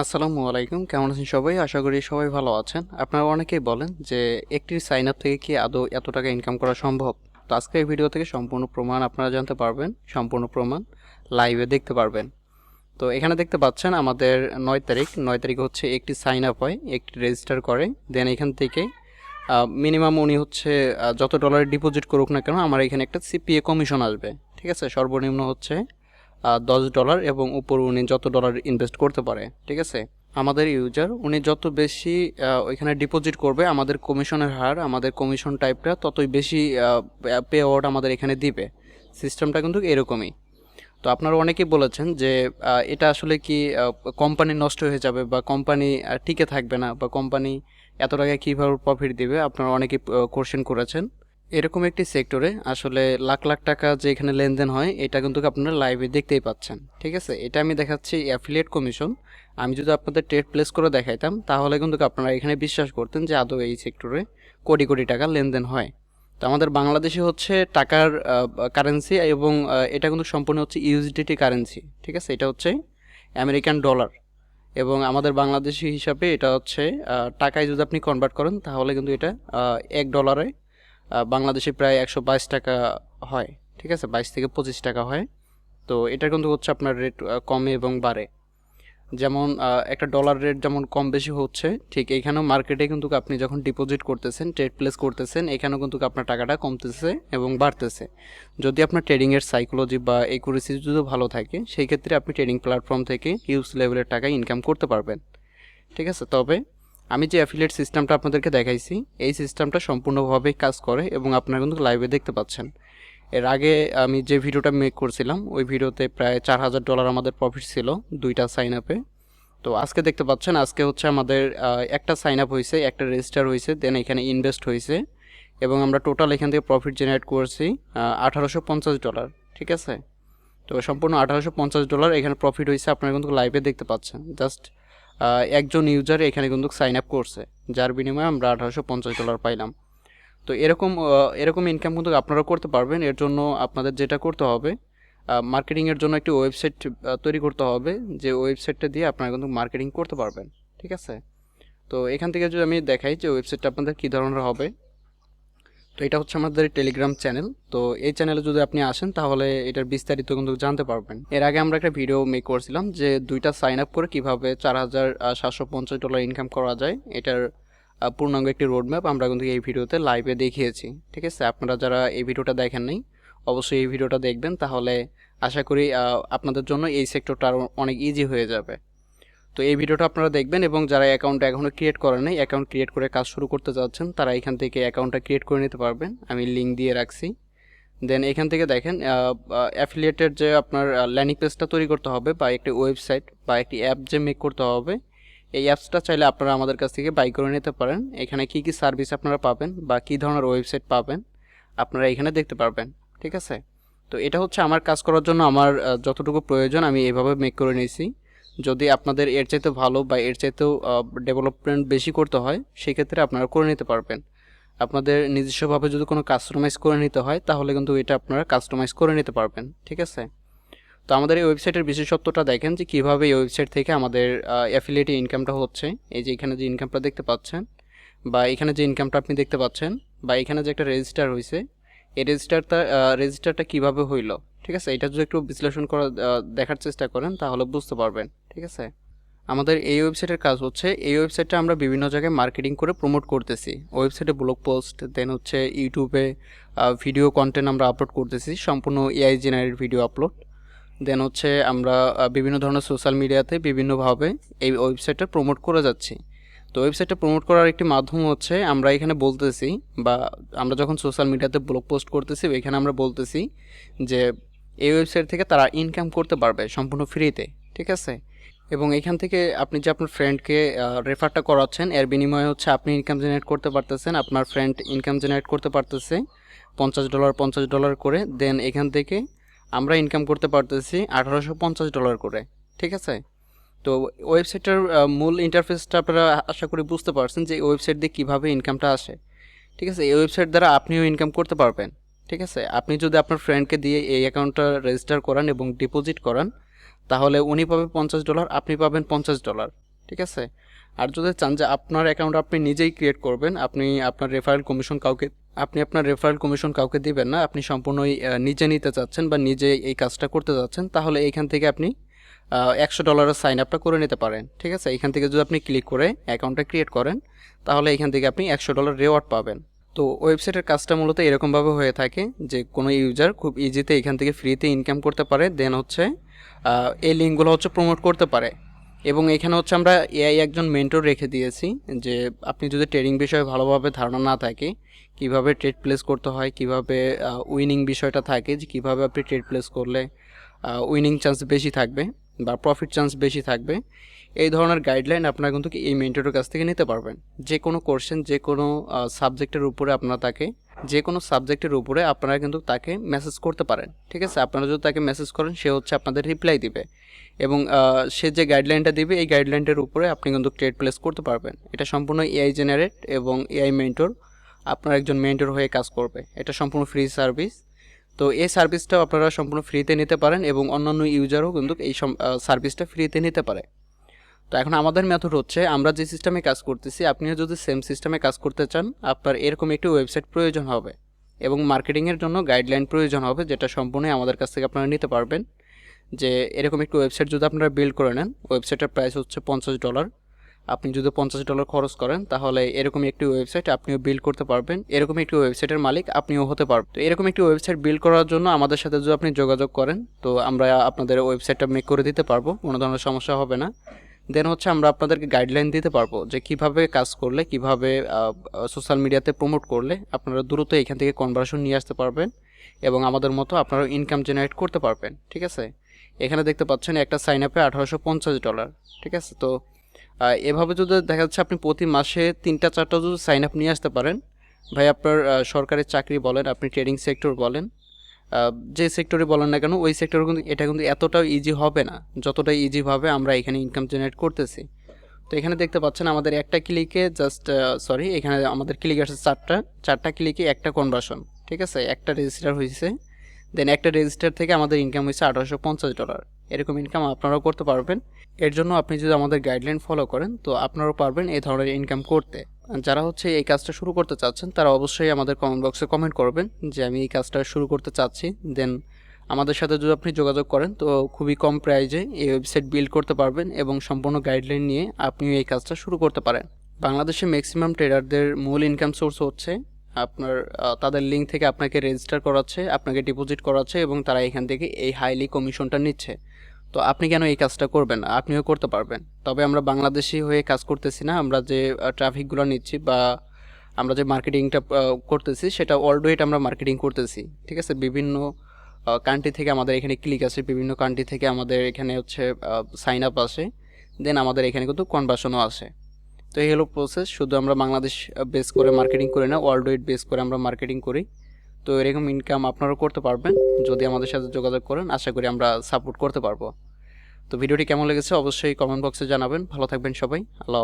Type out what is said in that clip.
আসসালামু আলাইকুম, কেমন আছেন সবাই? আশা করি সবাই ভালো আছেন। আপনারা অনেকেই বলেন যে একটি সাইন আপ থেকে কি আদৌ এত টাকা ইনকাম করা সম্ভব? তো আজকে এই ভিডিও থেকে সম্পূর্ণ প্রমাণ আপনারা জানতে পারবেন, সম্পূর্ণ প্রমাণ লাইভে দেখতে পারবেন। তো এখানে দেখতে পাচ্ছেন আমাদের নয় তারিখ নয় তারিখ হচ্ছে একটি সাইন আপ হয়, একটি রেজিস্টার করে। দেন এখান থেকে মিনিমাম উনি হচ্ছে যত ডলার ডিপোজিট করুক না কেন, আমার এখানে একটা সিপিএ কমিশন আসবে। ঠিক আছে? সর্বনিম্ন হচ্ছে দশ ডলার এবং উপর উনি যত ডলার ইনভেস্ট করতে পারে, ঠিক আছে? আমাদের ইউজার উনি যত বেশি ওইখানে ডিপোজিট করবে, আমাদের কমিশনের হার, আমাদের কমিশন টাইপটা ততই বেশি পে আউট আমাদের এখানে দিবে। সিস্টেমটা কিন্তু এরকমই। তো আপনারা অনেকেই বলেছেন যে এটা আসলে কি কোম্পানি নষ্ট হয়ে যাবে বা কোম্পানি টিকে থাকবে না বা কোম্পানি এত টাকা কীভাবে প্রফিট দিবে? আপনারা অনেকেই কোশ্চেন করেছেন। এরকম একটি সেক্টরে আসলে লাখ লাখ টাকা যে এখানে লেনদেন হয়, এটা কিন্তু আপনারা লাইভে দেখতেই পাচ্ছেন, ঠিক আছে? এটা আমি দেখাচ্ছি অ্যাফিলিয়েট কমিশন আমি যদি আপনাদের ট্রেড প্লেস করে দেখাইতাম, তাহলে কিন্তু আপনারা এখানে বিশ্বাস করতেন যে আদৌ এই সেক্টরে কোটি কোটি টাকা লেনদেন হয়। তো আমাদের বাংলাদেশে হচ্ছে টাকার কারেন্সি এবং এটা কিন্তু সম্পূর্ণ হচ্ছে ইউএসডিটি কারেন্সি ঠিক আছে? এটা হচ্ছে আমেরিকান ডলার এবং আমাদের বাংলাদেশি হিসাবে এটা হচ্ছে টাকায় যদি আপনি কনভার্ট করেন, তাহলে কিন্তু এটা এক ডলারে বাংলাদেশে প্রায় একশো বাইশ টাকা হয়, ঠিক আছে? বাইশ থেকে পঁচিশ টাকা হয়। তো এটা কিন্তু হচ্ছে আপনার রেট কমে এবং বাড়ে। যেমন একটা ডলার রেট যেমন কম বেশি হচ্ছে, ঠিক এখানেও মার্কেটে কিন্তু আপনি যখন ডিপোজিট করতেছেন ট্রেড প্লেস করতেছেন, এখানেও কিন্তু আপনার টাকাটা কমতেছে এবং বাড়তেছে। যদি আপনার ট্রেডিংয়ের সাইকোলজি বা একুরেসি যদি ভালো থাকে, সেই ক্ষেত্রে আপনি ট্রেডিং প্ল্যাটফর্ম থেকে হিউজ লেভেলের টাকা ইনকাম করতে পারবেন, ঠিক আছে? তবে আমি যে অ্যাফিলিয়েট সিস্টেমটা আপনাদেরকে দেখাইছি, এই সিস্টেমটা সম্পূর্ণভাবে কাজ করে এবং আপনারা কিন্তু লাইভে দেখতে পাচ্ছেন। এর আগে আমি যে ভিডিওটা মেক করছিলাম, ওই ভিডিওতে প্রায় চার হাজার ডলার আমাদের প্রফিট ছিল দুইটা সাইন আপে তো আজকে দেখতে পাচ্ছেন, আজকে হচ্ছে আমাদের একটা সাইন আপ হয়েছে একটা রেজিস্টার হয়েছে দেন এখানে ইনভেস্ট হয়েছে এবং আমরা টোটাল এখান থেকে প্রফিট জেনারেট করছি আঠারোশো পঞ্চাশ ডলার ঠিক আছে? তো সম্পূর্ণ আঠারোশো পঞ্চাশ ডলার এখানে প্রফিট হয়েছে আপনারা কিন্তু লাইভে দেখতে পাচ্ছেন। জাস্ট একজন ইউজার এখানে কিন্তু সাইন আপ করছে, যার বিনিময়ে আমরা আঠারোশো পঞ্চাশ ডলার পাইলাম। তো এরকম এরকম ইনকাম কিন্তু আপনারা করতে পারবেন। এর জন্য আপনাদের যেটা করতে হবে মার্কেটিংয়ের জন্য একটি ওয়েবসাইট তৈরি করতে হবে, যে ওয়েবসাইটটা দিয়ে আপনারা কিন্তু মার্কেটিং করতে পারবেন, ঠিক আছে? তো এখান থেকে যদি আমি দেখাই যে ওয়েবসাইটটা আপনাদের কী ধরনের হবে তো এটা হচ্ছে আমাদের টেলিগ্রাম চ্যানেল তো এই চ্যানেলে যদি আপনি আসেন, তাহলে এটার বিস্তারিত কিন্তু জানতে পারবেন। এর আগে আমরা একটা ভিডিও মেক করছিলাম যে দুইটা সাইন আপ করে কীভাবে চার হাজার সাতশো পঞ্চাশ ডলার ইনকাম করা যায়। এটার পূর্ণাঙ্গ একটি রোড ম্যাপ আমরা কিন্তু এই ভিডিওতে লাইভে দেখিয়েছি। ঠিক আছে? আপনারা যারা এই ভিডিওটা দেখেন নাই, অবশ্যই এই ভিডিওটা দেখবেন। তাহলে আশা করি আপনাদের জন্য এই সেক্টরটা আরও অনেক ইজি হয়ে যাবে। তো এই ভিডিওটা আপনারা দেখবেন এবং যারা অ্যাকাউন্ট এখনও ক্রিয়েট করেন নাই অ্যাকাউন্ট ক্রিয়েট করে কাজ শুরু করতে যাচ্ছেন, তারা এখান থেকে অ্যাকাউন্টটা ক্রিয়েট করে নিতে পারবেন। আমি লিঙ্ক দিয়ে রাখছি। দেন এখান থেকে দেখেন অ্যাফিলিয়েটেড যে আপনার ল্যান্ডিং পেজটা তৈরি করতে হবে বা একটি ওয়েবসাইট বা একটি অ্যাপ যে মেক করতে হবে, এই অ্যাপসটা চাইলে আপনারা আমাদের কাছ থেকে বাই করে নিতে পারেন। এখানে কি কি সার্ভিস আপনারা পাবেন বা কী ধরনের ওয়েবসাইট পাবেন, আপনারা এখানে দেখতে পারবেন। ঠিক আছে? তো এটা হচ্ছে আমার কাজ করার জন্য আমার যতটুকু প্রয়োজন আমি এভাবে মেক করে নিয়েছি। যদি আপনাদের এর চাইতে ভালো বা এর চাইতেও ডেভেলপমেন্ট বেশি করতে হয়, সেক্ষেত্রে আপনারা করে নিতে পারবেন। আপনাদের নিজস্বভাবে যদি কোনো কাস্টমাইজ করে নিতে হয়, তাহলে কিন্তু এটা আপনারা কাস্টমাইজ করে নিতে পারবেন, ঠিক আছে? তো আমাদের এই ওয়েবসাইটের বিশেষত্বটা দেখেন যে কীভাবে এই ওয়েবসাইট থেকে আমাদের অ্যাফিলিয়েটি ইনকামটা হচ্ছে। এই যে এখানে যে ইনকামটা দেখতে পাচ্ছেন, বা এখানে যে ইনকামটা আপনি দেখতে পাচ্ছেন, বা এখানে যে একটা রেজিস্টার হয়েছে এই রেজিস্টারটা রেজিস্টারটা কীভাবে হইল, ঠিক আছে? এটা যদি একটু বিশ্লেষণ করা দেখার চেষ্টা করেন, তাহলে বুঝতে পারবেন। ঠিক আছে? আমাদের এই ওয়েবসাইটের কাজ হচ্ছে, এই ওয়েবসাইটটা আমরা বিভিন্ন জায়গায় মার্কেটিং করে প্রমোট করতেছি। ওয়েবসাইটে ব্লগ পোস্ট দেন হচ্ছে ইউটিউবে ভিডিও কন্টেন্ট আমরা আপলোড করতেছি, সম্পূর্ণ এআই জেনারেট ভিডিও আপলোড দেন হচ্ছে আমরা বিভিন্ন ধরনের সোশ্যাল মিডিয়াতে বিভিন্নভাবে এই ওয়েবসাইটটা প্রমোট করে যাচ্ছি। তো ওয়েবসাইটটা প্রমোট করার একটি মাধ্যম হচ্ছে, আমরা এখানে বলতেছি বা আমরা যখন সোশ্যাল মিডিয়াতে ব্লগ পোস্ট করতেছি, এখানে আমরা বলতেছি যে, এই ওয়েবসাইট থেকে তারা ইনকাম করতে পারবে সম্পূর্ণ ফ্রিতে ঠিক আছে? এবং এখান থেকে আপনি যে আপনার ফ্রেন্ডকে রেফারটা করাচ্ছেন, এর বিনিময়ে হচ্ছে আপনি ইনকাম জেনারেট করতে পারতেছেন, আপনার ফ্রেন্ড ইনকাম জেনারেট করতে পারতেছে, পঞ্চাশ ডলার পঞ্চাশ ডলার করে দেন এখান থেকে আমরা ইনকাম করতে পারতেছি আঠারোশো পঞ্চাশ ডলার করে, ঠিক আছে? তো ওয়েবসাইটের মূল ইন্টারফেসটা আপনারা আশা করি বুঝতে পারছেন যে ওয়েবসাইট দিয়ে কীভাবে ইনকামটা আসে, ঠিক আছে? এই ওয়েবসাইট দ্বারা আপনিও ইনকাম করতে পারবেন, ঠিক আছে? আপনি যদি আপনার ফ্রেন্ডকে দিয়ে এই অ্যাকাউন্টটা রেজিস্টার করান এবং ডিপোজিট করান তাহলে উনি পাবে পঞ্চাশ ডলার, আপনি পাবেন পঞ্চাশ ডলার, ঠিক আছে? আর যদি চান যে আপনার অ্যাকাউন্ট আপনি নিজেই ক্রিয়েট করবেন, আপনি আপনার রেফারেল কমিশন কাউকে, আপনি আপনার রেফারেল কমিশন কাউকে দিবেন না, আপনি সম্পূর্ণই নিজে নিতে চাচ্ছেন বা নিজে এই কাজটা করতে চাচ্ছেন, তাহলে এইখান থেকে আপনি একশো ডলারের সাইন আপটা করে নিতে পারেন, ঠিক আছে? এখান থেকে যদি আপনি ক্লিক করে অ্যাকাউন্টটা ক্রিয়েট করেন, তাহলে এখান থেকে আপনি একশো ডলার রেওয়ার্ড পাবেন। তো ওয়েবসাইটের কাজটা মূলত এরকমভাবে হয়ে থাকে যে কোনো ইউজার খুব ইজিতে এখান থেকে ফ্রিতে ইনকাম করতে পারে দেন হচ্ছে এই লিঙ্কগুলো হচ্ছে প্রমোট করতে পারে। এবং এখানে হচ্ছে আমরা এআই একজন মেন্টর রেখে দিয়েছি যে আপনি যদি ট্রেডিং বিষয়ে ভালোভাবে ধারণা না থাকে, কীভাবে ট্রেড প্লেস করতে হয়, কীভাবে উইনিং বিষয়টা থাকে, যে কীভাবে আপনি ট্রেড প্লেস করলে উইনিং চান্স বেশি থাকবে বা প্রফিট চান্স বেশি থাকবে, এই ধরনের গাইডলাইন আপনারা কিন্তু এই মেন্টরের কাছ থেকে নিতে পারবেন। যে কোনো কোর্সেন যে কোনো সাবজেক্টের উপরে আপনারা তাকে, যে কোনো সাবজেক্টের উপরে আপনারা কিন্তু তাকে মেসেজ করতে পারেন। ঠিক আছে? আপনারা যদি তাকে মেসেজ করেন, সে হচ্ছে আপনাদের রিপ্লাই দিবে। এবং সে যে গাইডলাইনটা দিবে, এই গাইডলাইনটার উপরে আপনি কিন্তু ট্রেড প্লেস করতে পারবেন। এটা সম্পূর্ণ এআই জেনারেট এবং এআই মেন্টর আপনার একজন মেন্টর হয়ে কাজ করবে। এটা সম্পূর্ণ ফ্রি সার্ভিস তো এই সার্ভিসটাও আপনারা সম্পূর্ণ ফ্রিতে নিতে পারেন এবং অন্যান্য ইউজারও কিন্তু এই সার্ভিসটা ফ্রিতে নিতে পারে। তো এখন আমাদের মেথড হচ্ছে, আমরা যে সিস্টেমে কাজ করতেছি, আপনিও যদি সেম সিস্টেমে কাজ করতে চান, আপনার এরকম একটি ওয়েবসাইট প্রয়োজন হবে এবং মার্কেটিংয়ের জন্য গাইডলাইন প্রয়োজন হবে যেটা সম্পূর্ণই আমাদের কাছ থেকে আপনারা নিতে পারবেন। যে এরকম একটি ওয়েবসাইট যদি আপনারা বিল্ড করে নেন ওয়েবসাইটের প্রাইস হচ্ছে পঞ্চাশ ডলার আপনি যদি পঞ্চাশ ডলার খরচ করেন, তাহলে এরকম একটি ওয়েবসাইট আপনিও বিল্ড করতে পারবেন। এরকম একটি ওয়েবসাইটের মালিক আপনিও হতে পারবেন। তো এরকম একটি ওয়েবসাইট বিল্ড করার জন্য আমাদের সাথে যদি আপনি যোগাযোগ করেন, তো আমরা আপনাদের ওয়েবসাইটটা মেক করে দিতে পারব, কোনো ধরনের সমস্যা হবে না। দেন হচ্ছে আমরা আপনাদেরকে গাইডলাইন দিতে পারব যে কীভাবে কাজ করলে, কীভাবে সোশ্যাল মিডিয়াতে প্রমোট করলে আপনারা দ্রুত এখান থেকে কনভার্সন নিয়ে আসতে পারবেন এবং আমাদের মতো আপনারা ইনকাম জেনারেট করতে পারবেন, ঠিক আছে? এখানে দেখতে পাচ্ছেন একটা সাইন আপে আঠারোশো পঞ্চাশ ডলার, ঠিক আছে? তো এভাবে যদি দেখা যাচ্ছে আপনি প্রতি মাসে তিনটা, চারটা যদি সাইন আপ নিয়ে আসতে পারেন, ভাই আপনার সরকারি চাকরি বলেন, আপনি ট্রেডিং সেক্টর বলেন যে সেক্টরে বলেন না কেন, ওই সেক্টরে কিন্তু এটা কিন্তু এতটাও ইজি হবে না যতটা ইজিভাবে আমরা এখানে ইনকাম জেনারেট করতেছি। তো এখানে দেখতে পাচ্ছেন আমাদের একটা ক্লিকে জাস্ট সরি এখানে আমাদের ক্লিক আছে চারটা চারটা ক্লিকে একটা কনভার্সন ঠিক আছে? একটা রেজিস্টার হয়েছে দেন একটা রেজিস্টার থেকে আমাদের ইনকাম হয়েছে আঠারোশো পঞ্চাশ ডলার এরকম ইনকাম আপনারাও করতে পারবেন। এর জন্য আপনি যদি আমাদের গাইডলাইন ফলো করেন, তো আপনারাও পারবেন এই ধরনের ইনকাম করতে। যারা হচ্ছে এই কাজটা শুরু করতে চাচ্ছেন, তারা অবশ্যই আমাদের কমেন্ট বক্সে কমেন্ট করবেন যে আমি এই কাজটা শুরু করতে চাচ্ছি। দেন আমাদের সাথে যদি আপনি যোগাযোগ করেন, তো খুবই কম প্রাইজে এই ওয়েবসাইট বিল্ড করতে পারবেন এবং সম্পূর্ণ গাইডলাইন নিয়ে আপনিও এই কাজটা শুরু করতে পারেন। বাংলাদেশে ম্যাক্সিমাম ট্রেডারদের মূল ইনকাম সোর্স হচ্ছে আপনার তাদের লিঙ্ক থেকে আপনাকে রেজিস্টার করাচ্ছে, আপনাকে ডিপোজিট করাচ্ছে এবং তারা এখান থেকে এই হাইলি কমিশনটা নিচ্ছে। তো আপনি কেন এই কাজটা করবেন? আপনিও করতে পারবেন। তবে আমরা বাংলাদেশি হয়ে কাজ করতেছি না। আমরা যে ট্রাফিকগুলো নিচ্ছি বা আমরা যে মার্কেটিংটা করতেছি, সেটা ওয়ার্ল্ড ওয়েট আমরা মার্কেটিং করতেছি। ঠিক আছে? বিভিন্ন কান্ট্রি থেকে আমাদের এখানে ক্লিক আসে, বিভিন্ন কান্ট্রি থেকে আমাদের এখানে হচ্ছে সাইন আপ আসে। দেন আমাদের এখানে কিন্তু কনভার্সনও আসে। তো এই হলো প্রসেস শুধু আমরা বাংলাদেশ বেস করে মার্কেটিং করি না ওয়ার্ল্ড ওয়েড বেস করে আমরা মার্কেটিং করি। তো এরকম ইনকাম আপনারাও করতে পারবেন, যদি আমাদের সাথে যোগাযোগ করেন, আশা করি আমরা সাপোর্ট করতে পারব। তো ভিডিওটি কেমন লেগেছে অবশ্যই কমেন্ট বক্সে জানাবেন। ভালো থাকবেন সবাই, আল্লাহ